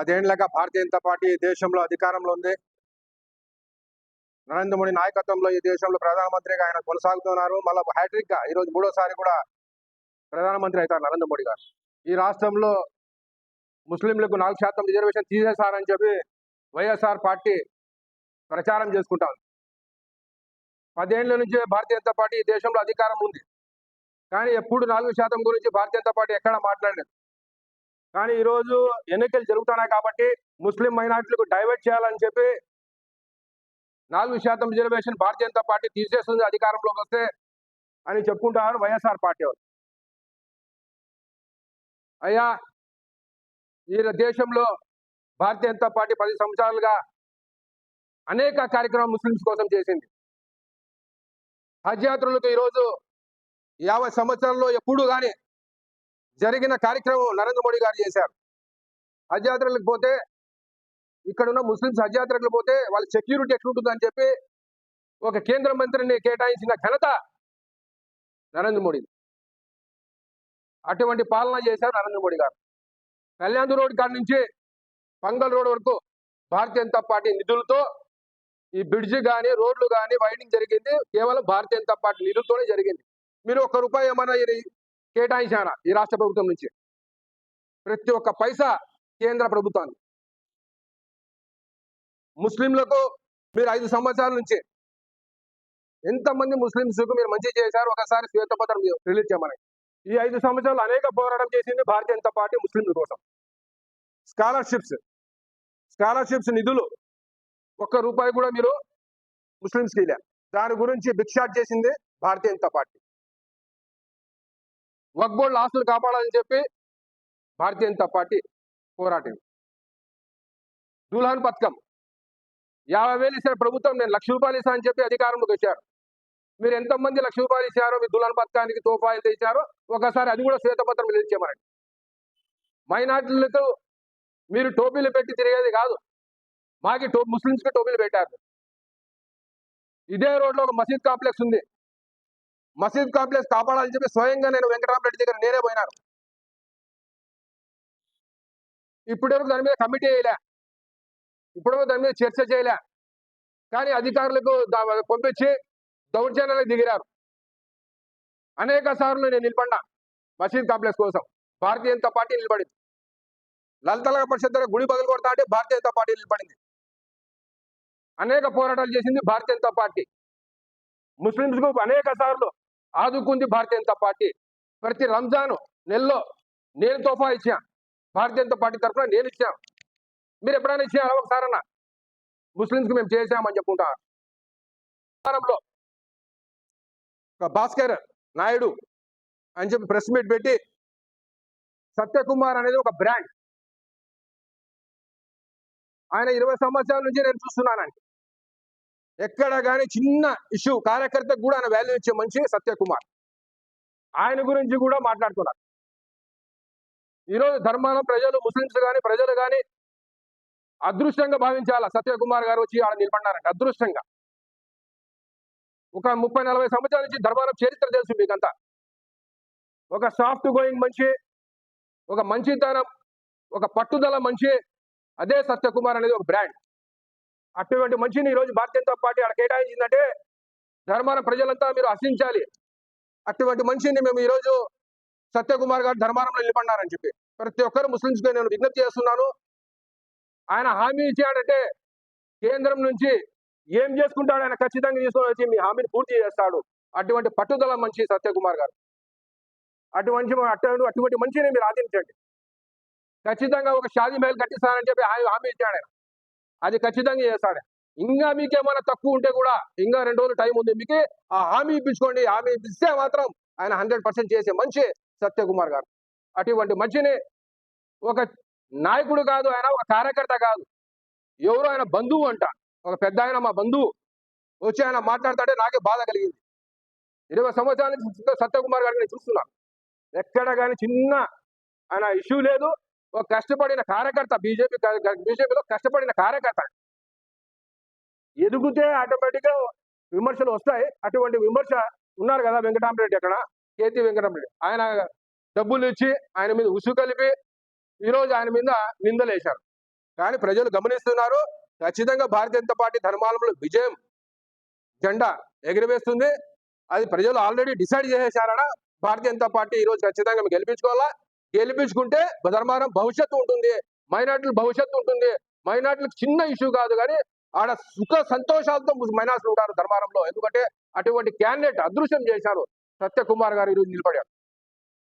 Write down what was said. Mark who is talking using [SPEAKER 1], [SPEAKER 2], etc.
[SPEAKER 1] పదేళ్ళుగా భారతీయ Janata party దేశంలో అధికారంలో ఉంది. నరేంద్ర మోడీ నాయకత్వంలో ఈ దేశంలో ప్రధానమంత్రిగా ఆయన కొనసాగుతున్నారు. మళ్ళీ హ్యాట్రిక్గా ఈ రోజు మూడోసారి కూడా ప్రధానమంత్రి అవుతారు నరేంద్ర మోడీ గారు. ఈ రాష్ట్రంలో ముస్లింలకు నాలుగు శాతం రిజర్వేషన్ తీసేశారని చెప్పి వైఎస్ఆర్ పార్టీ ప్రచారం చేసుకుంటాం పదేళ్ళ నుంచి భారతీయ జనతా పార్టీ దేశంలో అధికారం ఉంది. కానీ ఎప్పుడు నాలుగు శాతం గురించి భారతీయ జనతా పార్టీ ఎక్కడ మాట్లాడలేదు. కానీ ఈరోజు ఎన్నికలు జరుగుతున్నాయి కాబట్టి ముస్లిం మైనార్టీలకు డైవర్ట్ చేయాలని చెప్పి నాలుగు శాతం రిజర్వేషన్ భారతీయ జనతా పార్టీ తీసేస్తుంది అధికారంలోకి వస్తే అని చెప్పుకుంటారు వైఎస్ఆర్ పార్టీ వాళ్ళు. అయ్యా ఈ దేశంలో భారతీయ జనతా పార్టీ పది సంవత్సరాలుగా అనేక కార్యక్రమాలు ముస్లింస్ కోసం చేసింది. హజ్ యాత్రలకు ఈరోజు యాభై సంవత్సరాల్లో ఎప్పుడు కానీ జరిగిన కార్యక్రమం నరేంద్ర మోడీ గారు చేశారు. హజ్ యాత్రలకు పోతే ఇక్కడ ఉన్న ముస్లింస్ హజ్ యాత్రకులు పోతే వాళ్ళ సెక్యూరిటీ ఎట్లుంటుందని చెప్పి ఒక కేంద్ర మంత్రిని కేటాయించిన ఘనత నరేంద్ర మోడీ అటువంటి పాలన చేశారు నరేంద్ర మోడీ గారు. కళ్యాణ్ రోడ్ కాడ నుంచి పంగల్ రోడ్ వరకు భారతీయ జనతా పార్టీ నిధులతో ఈ బ్రిడ్జ్ కానీ రోడ్లు కానీ వైడింగ్ జరిగింది. కేవలం భారతీయ జనతా పార్టీ నిధులతోనే జరిగింది. మీరు ఒక్క రూపాయి ఏమైనా ఇది కేటాయించారా ఈ రాష్ట్ర ప్రభుత్వం నుంచి? ప్రతి ఒక్క పైసా కేంద్ర ప్రభుత్వాన్ని ముస్లింలకు మీరు ఐదు సంవత్సరాల నుంచి ఎంతమంది ముస్లింస్కు మీరు మంచి చేశారు? ఒకసారి శ్వేతపత్రం రిలీజ్ చేయమని. ఈ ఐదు సంవత్సరాలు అనేక పోరాటం చేసింది భారతీయ జనతా పార్టీ ముస్లింల కోసం. స్కాలర్షిప్స్. స్కాలర్షిప్స్ నిధులు. ఒక్క రూపాయి కూడా మీరు ముస్లింస్కి ఇలా దాని గురించి బిక్షాట్ చేసింది భారతీయ జనతా పార్టీ. వక్బోర్డ్ ఆస్తులు కాపాడాలని చెప్పి భారతీయ జనతా పార్టీ పోరాటం దుల్హన్ పథకం. యాభై వేలు ఇస్తారు ప్రభుత్వం నేను లక్ష రూపాయలు ఇస్తా అని చెప్పి అధికారంలోకి వచ్చారు. మీరు ఎంతమంది లక్ష రూపాయలు ఇచ్చారో మీ దుల్హన్ పథకానికి తోఫా ఎంత ఇచ్చారో ఒకసారి అది కూడా శ్వేతపత్రం రిలీజ్ చేయమనండి మీరు టోపీలు పెట్టి తిరిగేది కాదు. మాకి టో ముస్లింస్కి టోపీలు పెట్టారు. ఇదే రోడ్లో ఒక మసీద్ కాంప్లెక్స్ ఉంది. మసీద్ కాంప్లెక్స్ కాపాడాలని చెప్పి స్వయంగా నేను వెంకటరామరెడ్డి దగ్గర నేనే పోయినాను. ఇప్పటివరకు దాని మీద కమిటీ వేయలే. ఇప్పటివరకు దాని మీద చర్చ చేయలే. కానీ అధికారులకు పంపించి దౌర్జన్యాలకు దిగిరారు. అనేక సార్లు నేను నిలబడినా మసీద్ కాంప్లెక్స్ కోసం. భారతీయ జనతా పార్టీ నిలబడింది. లలితల పరిషత్ దగ్గర గుడి బదులు కొడతా అంటే భారతీయ జనతా పార్టీ నిలబడింది. అనేక పోరాటాలు చేసింది భారతీయ జనతా పార్టీ. ముస్లింస్కు అనేక సార్లు ఆదుకుంది భారతీయ జనతా పార్టీ. ప్రతి రంజాన్ నెలలో నేను తోఫా ఇచ్చా భారతీయ జనతా పార్టీ తరఫున నేను ఇచ్చాను. మీరు ఎప్పుడైనా ఇచ్చారా ఒకసారన్నా? ముస్లింస్కి మేము చేశామని చెప్పుకుంటారు భాస్కర్ నాయుడు అని చెప్పి ప్రెస్ మీట్ పెట్టి సత్యకుమార్ అనేది ఒక బ్రాండ్. ఆయన ఇరవై సంవత్సరాల నుంచి నేను చూస్తున్నానండి. ఎక్కడ కానీ చిన్న ఇష్యూ కార్యకర్తకు కూడా ఆయన వాల్యూ ఇచ్చే మనిషి సత్యకుమార్. ఆయన గురించి కూడా మాట్లాడుతున్నారు ఈరోజు ధర్మాన ప్రజలు ముస్లింస్ కానీ ప్రజలు కానీ అదృష్టంగా భావించాల? సత్యకుమార్ గారు వచ్చి ఆడ నిలబడినారంట అదృష్టంగా. ఒక ముప్పై నలభై సంవత్సరాల నుంచి ధర్మారం చరిత్ర తెలుసు మీకంతా. ఒక సాఫ్ట్ గోయింగ్ మనిషి ఒక మంచితనం ఒక పట్టుదల మనిషి అదే సత్యకుమార్ అనేది ఒక బ్రాండ్ అటువంటి మనిషిని ఈరోజు భారతీయ జనతా పార్టీ అక్కడ కేటాయించిందంటే ధర్మారం ప్రజలంతా మీరు హసించాలి అటువంటి మనిషిని మేము ఈరోజు సత్యకుమార్ గారు ధర్మారంలో నిలబడినారని చెప్పి. ప్రతి ఒక్కరు ముస్లింస్కి నేను విజ్ఞప్తి చేస్తున్నాను. ఆయన హామీ ఇచ్చాడంటే కేంద్రం నుంచి ఏం చేసుకుంటాడు ఆయన ఖచ్చితంగా తీసుకొని వచ్చి మీ హామీని పూర్తి చేస్తాడు. అటువంటి పట్టుదల మనిషి సత్యకుమార్ గారు. అటువంటి అటువంటి అటువంటి మనిషిని మీరు ఆదరించండి. ఖచ్చితంగా ఒక షాదీ మేలు కట్టిస్తానని చెప్పి ఆయన హామీ ఇచ్చాడు ఆయన. అది ఖచ్చితంగా చేస్తాడు. ఇంకా మీకేమైనా తక్కువ ఉంటే కూడా ఇంకా రెండు రోజులు టైం ఉంది మీకు ఆ హామీ ఇప్పించుకోండి. హామీ ఇస్తే మాత్రం ఆయన హండ్రెడ్ పర్సెంట్ చేసే మంచి సత్యకుమార్ గారు. అటువంటి మంచిని ఒక నాయకుడు కాదు ఆయన ఒక కార్యకర్త కాదు. ఎవరు ఆయన బంధువు అంట. ఒక పెద్ద ఆయన మా బంధువు. వచ్చి ఆయన మాట్లాడతాడే నాకే బాధ కలిగింది. ఇరవై సంవత్సరాల నుంచి సత్యకుమార్ గారిని చూస్తున్నాను ఎక్కడ కానీ చిన్న ఆయన ఇష్యూ లేదు. ఒక కష్టపడిన కార్యకర్త బీజేపీ బీజేపీలో కష్టపడిన కార్యకర్త. ఎదుగుతే ఆటోమేటిక్గా విమర్శలు వస్తాయి. అటువంటి విమర్శ ఉన్నారు కదా వెంకటరామరెడ్డి అక్కడ కేతి వెంకటరామరెడ్డి ఆయన డబ్బులు ఇచ్చి ఆయన మీద ఉసు కలిపి ఈ రోజు ఆయన మీద నిందలేశారు. కానీ ప్రజలు గమనిస్తున్నారు ఖచ్చితంగా భారతీయ జనతా పార్టీ ధర్మాలంలో విజయం జెండా ఎగిరివేస్తుంది. అది ప్రజలు ఆల్రెడీ డిసైడ్ చేసేసారన భారతీయ జనతా పార్టీ ఈ రోజు ఖచ్చితంగా మేము గెలిపించుకోవాలా? గెలిపించుకుంటే ధర్మారం భవిష్యత్తు ఉంటుంది. మైనార్టీల భవిష్యత్తు ఉంటుంది. మైనార్టీలకు చిన్న ఇష్యూ కాదు కానీ ఆడ సుఖ సంతోషాలతో మైనార్టీలు ఉంటారు ధర్మారంలో. ఎందుకంటే అటువంటి క్యాండిడేట్ అదృశ్యం చేశారు సత్యకుమార్ గారు ఈరోజు నిలబడారు